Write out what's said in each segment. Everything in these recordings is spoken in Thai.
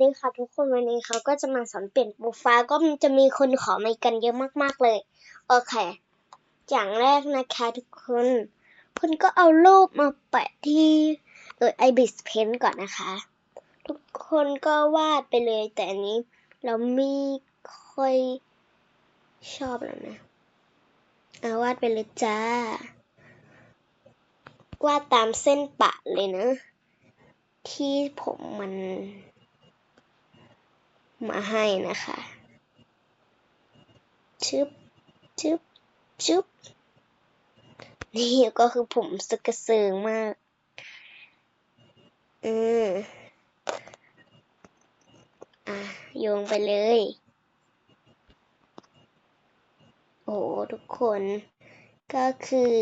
ดีค่ะทุกคนวันนี้เขาก็จะมาสอนเปลี่ยนโปรไฟล์ก็จะมีคนขอมากันเยอะมากๆเลย โอเค อย่างแรกนะคะทุกคน คุณก็เอารูปมาแปะที่เออ ibis paint ก่อนนะคะ ทุกคนก็วาดไปเลยแต่อันนี้ เราไม่ค่อยชอบแล้วนะเอาวาดไปเลยจ้า วาดตามเส้นปะเลยนะที่ผมมัน มาให้นะคะชึบชึบชึบนี่ก็คือผมสกกระเซิงมากเอออะ โยงไปเลย โอ้ทุกคนก็คือ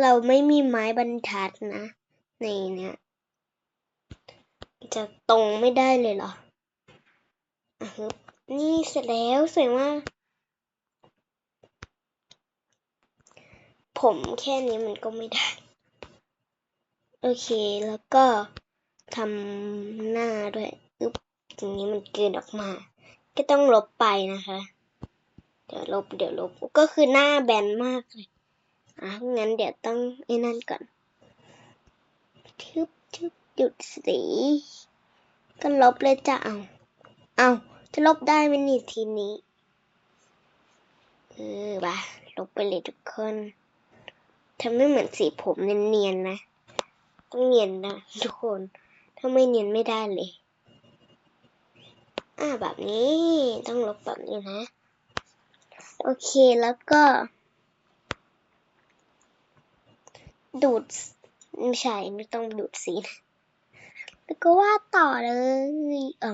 เราไม่มีไม้บรรทัดนะ ในเนี้ยจะตรงไม่ได้เลยเหรอ นี่เสร็จแล้วสวยมาก ผมแค่นี้มันก็ไม่ได้ โอเคแล้วก็ทำหน้าด้วยอึ๊บอย่างนี้มันเกินออกมา ก็ต้องลบไปนะคะ เดี๋ยวลบเดี๋ยวลบก็คือหน้าแบนมากเลยอะงั้นเดี๋ยวต้องไอ้นั่นก่อนทึบทึบหยุดสีก็ลบเลยจ้ะเอาเอา จะลบได้ไหมนี่ทีนี้เออบ่ะลบไปเลยทุกคนทำไม่เหมือนสีผมเนียนๆนะต้องเนียนนะทุกคนถ้าไม่เนียนไม่ได้เลยอ่าแบบนี้ต้องลบแบบนี้นะ โอเคแล้วก็ ดูดไม่ใช่ไม่ต้องดูดสีนะแล้วก็วาดต่อเลยเอ้า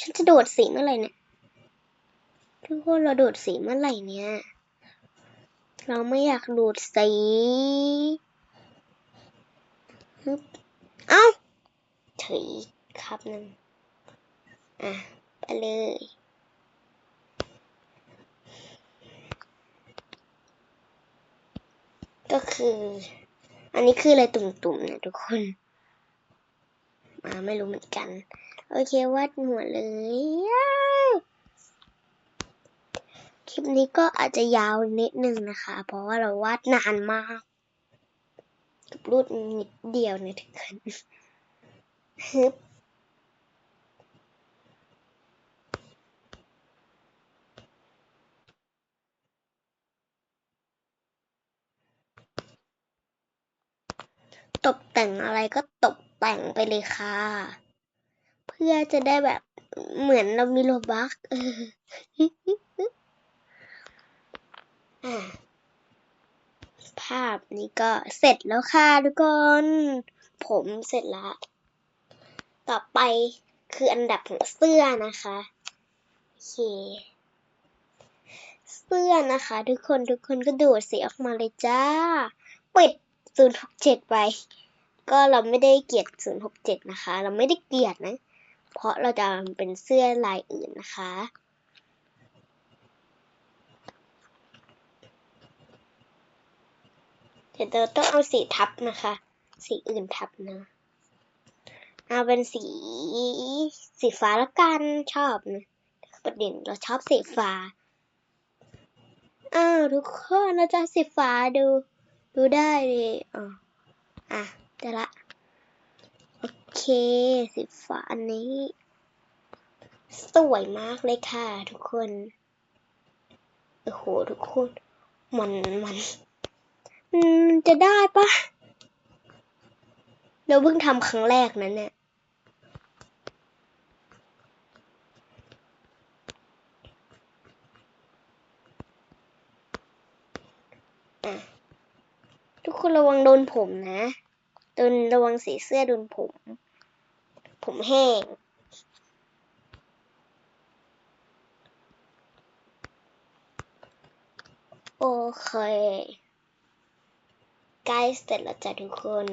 ฉันจะโดดสีเมื่อไหร่เนี่ยทุกคนเราโดดสีเมื่อไหร่เนี่ย เราไม่อยากดูดสีเอ้าเฉยครับนั่นอะ ไปเลยก็คือ อันนี้คืออะไรตุ่มๆนะทุกคน มาไม่รู้เหมือนกัน โอเควาดหัวเลยคลิปนี้ก็อาจจะยาวนิดนึงนะคะ เพราะว่าเราวาดนานมากกับรูปนิดเดียวนี่ยทุกคนฮึบตกแต่งอะไรก็ตกแต่งไปเลยค่ะ พื่อจะได้แบบเหมือนเรามีโลบักเอออะภาพนี้ก็เสร็จแล้วค่ะทุกคน ผมเสร็จล้วต่อไปคืออันดับของเสื้อนะคะโอเคเสื้อนะคะ ทุกคนทุกคนก็ดูดสีออกมาเลยจ้า ปิด 067 ไป ก็เราไม่ได้เกลียด067 นะคะ เราไม่ได้เกลียดนะ เพราะเราจะเป็นเสื้อลายอื่นนะคะ เดี๋ยวเราต้องเอาสีทับนะคะ สีอื่นทับนะ เอาเป็นสีสีฟ้าละกันชอบนะประเด็นเราชอบสีฟ้า อ้าวทุกคนเราจะสีฟ้าดู ดูได้เลยอ๋ออะได้ละ เค สีฟ้าอันนี้ สวยมากเลยค่ะทุกคน โอ้โห ทุกคน มันมันมันจะได้ปะเราเพิ่งทำครั้งแรกนั้นเนี่ยทุกคนระวังโดนผมนะโดนระวังสีเสื้อโดนผม ผมแห้ง โอเคใกล้เสร็จแล้วจ้ะทุกคน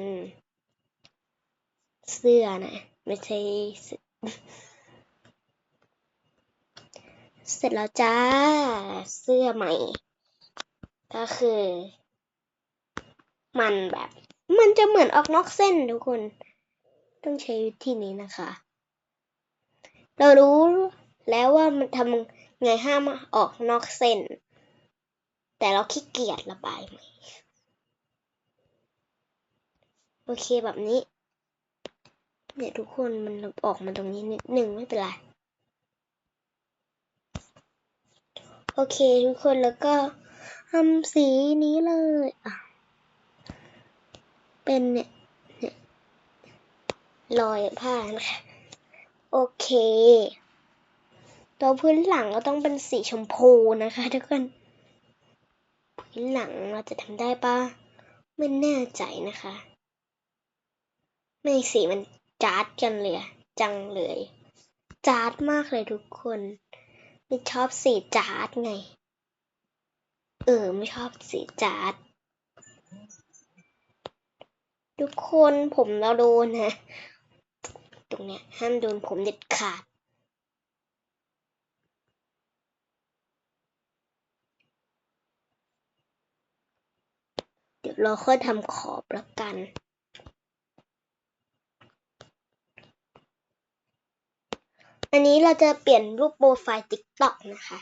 เสื้อนะ ไม่ใช่เสร็จแล้วจ้า เสื้อใหม่ ก็คือ มันแบบ มันจะเหมือนออกนอกเส้นทุกคน ต้องใช้วิธีนี้นะคะ เรารู้แล้วว่ามันทำไงห้ามออกนอกเส้น แต่เราขี้เกียจระบายไหมโอเคแบบนี้ เนี่ยทุกคนมันออกมาตรงนี้นิดหนึ่งไม่เป็นไร โอเคทุกคนแล้วก็ทำสีนี้เลยอะเป็นเนี่ยเนี่ย รอยผ้านะคะโอเค ตัวพื้นหลังก็ต้องเป็นสีชมพูนะคะทุกคน พื้นหลังเราจะทำได้ปะไม่แน่ใจนะคะ ไม่สีมันจาดกันเลยจังเลยจาดมากเลยทุกคนไม่ชอบสีจาดไง เออไม่ชอบสีจาดทุกคนผมเราโดนนะ ตรงเนี้ยห้ามโดนผมเด็ดขาด เดี๋ยวเราค่อยทำขอบละกันอันนี้เราจะเปลี่ยนรูปโปรไฟล์ TikTok นะคะ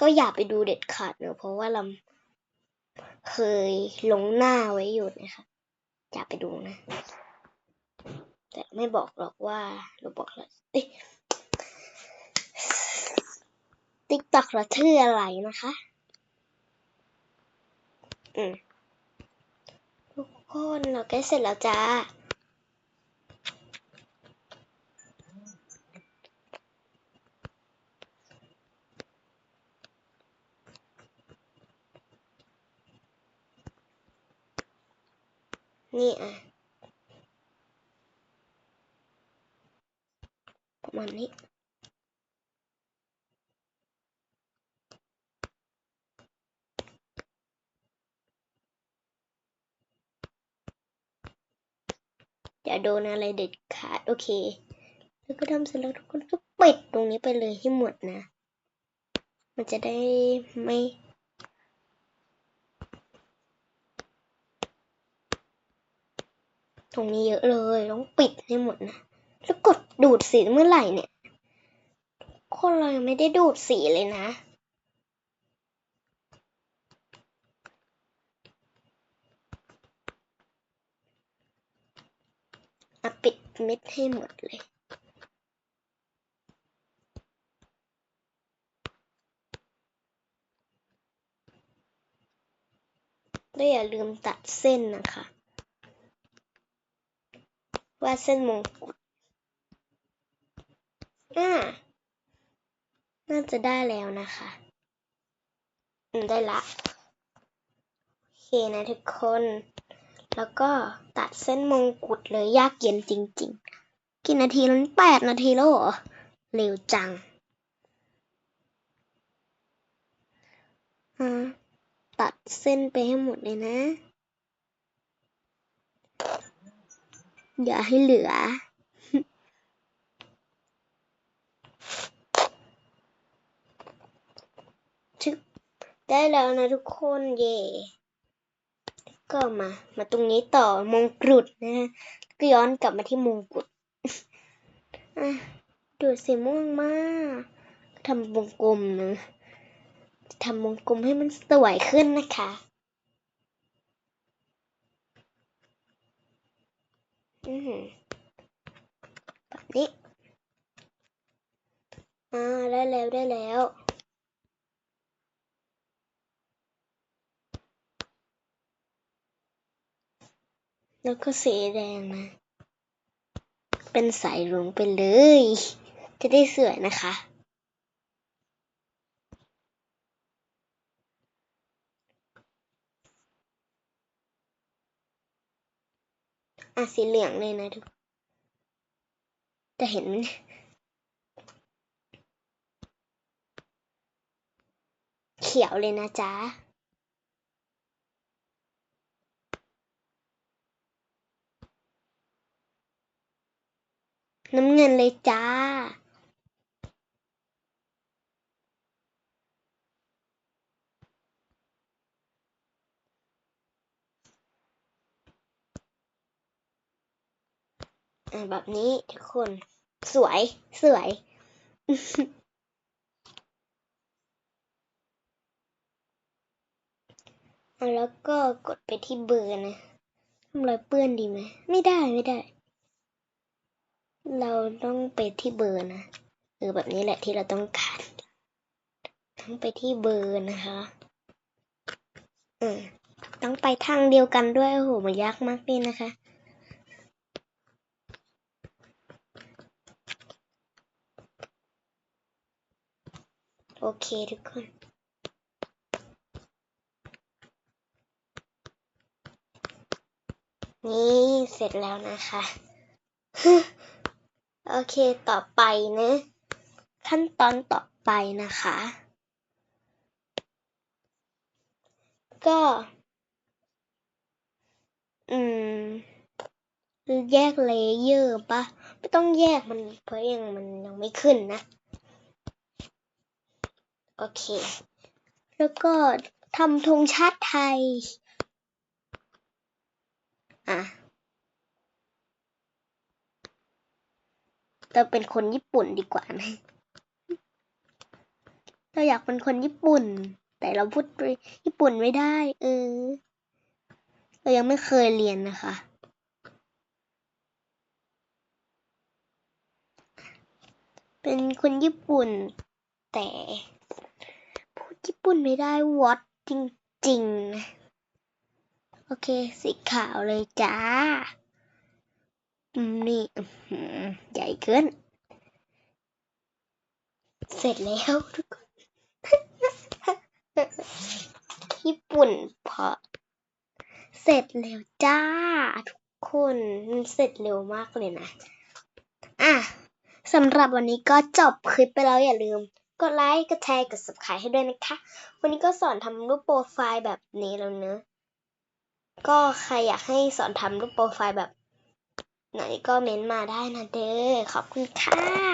ก็อย่าไปดูเด็ดขาดเนอะเพราะว่าเราเคยลงหน้าไว้อยู่นะคะ อย่าไปดูนะ แต่ไม่บอกหรอกว่าเราบอกเราติ๊กต็อกเราชื่ออะไรนะคะ อืมทุกคนเราใกล้เสร็จแล้วจ้า นี่อะ ประมาณนี้อย่าโดนอะไรเด็ดขาด โอเค แล้วก็ทำเสร็จแล้วทุกคนก็ปิดตรงนี้ไปเลยให้หมดนะ มันจะได้ไม่ รงนี้เยอะเลย ต้องปิดให้หมดนะ แล้วกดดูดสีเมื่อไหร่เนี่ย คนเรายังไม่ได้ดูดสีเลยนะ อะปิดเม็ดให้หมดเลยแล้วอย่าลืมตัดเส้นนะคะาดเส้นมงกุฎอ่า น่าจะได้แล้วนะคะ อืม ได้ละ โอเคนะทุกคน แล้วก็ตัดเส้นมงกุฎเลยยากเย็นจริง ๆ กี่นาทีแล้วแปดนาทีแล้วเหรอ เร็วจังอ่าตัดเส้นไปให้หมดเลยนะ อย่าให้เหลือชึบได้แล้วนะทุกคนเย่ก็มา มาตรงนี้ต่อมงกุฎนะฮะก็ย้อนกลับมาที่มงกุฎอะดูสีม่วงมากทำวงกลมนะทำวงกลมให้มันสวยขึ้นนะคะ อือหือ แบบนี้อ่าได้แล้วได้แล้วแล้วก็สีแดงนะเป็นสายรุ้งไปเลย จะได้สวยนะคะ อะสีเหลืองเลยนะทุกจะเห็นไหมเนี่ยเขียวเลยนะจ๊ะน้ำเงินเลยจ้า แบบนี้ทุกคนสวยสวยอะแล้วก็กดไปที่เบอร์นะทำรอยเปื้อนดีไหม ไม่ได้ไม่ได้ เราต้องไปที่เบอร์นะเออแบบนี้แหละที่เราต้องการ ต้องไปที่เบอร์นะคะเออต้องไปทางเดียวกันด้วยโอ้โหมันยากมากเลยนะคะ เคทุกคนนี่เสร็จแล้วนะคะ โอเคต่อไปนะ ขั้นตอนต่อไปนะคะ ก็ อืม แยกเลเยอร์ปะไม่ต้องแยกมันเพราะยังมันยังไม่ขึ้นนะ โอเค แล้วก็ทำธงชาติไทย อะเราเป็นคนญี่ปุ่นดีกว่านะเราอยากเป็นคนญี่ปุ่น แต่เราพูดญี่ปุ่นไม่ได้ เออ เรายังไม่เคยเรียนนะคะ เป็นคนญี่ปุ่นแต่ ญี่ปุ่นไม่ได้วอดจริงๆ โอเค สีขาวเลยจ้ามนี่ใหญ่เกิน เสร็จแล้วทุกคน ญี่ปุ่นพอ เสร็จแล้วจ้า ทุกคนมันเสร็จเร็วมากเลยนะ อะสำหรับวันนี้ก็จบคลิปไปแล้วอย่าลืม กดไลค์ กดแชร์ กด subscribe ให้ด้วยนะคะ วันนี้ก็สอนทำรูปโปรไฟล์แบบนี้แล้วเนอะก็ใครอยากให้สอนทำรูปโปรไฟล์แบบไหนก็เม้นต์มาได้นะเด้อ ขอบคุณค่ะ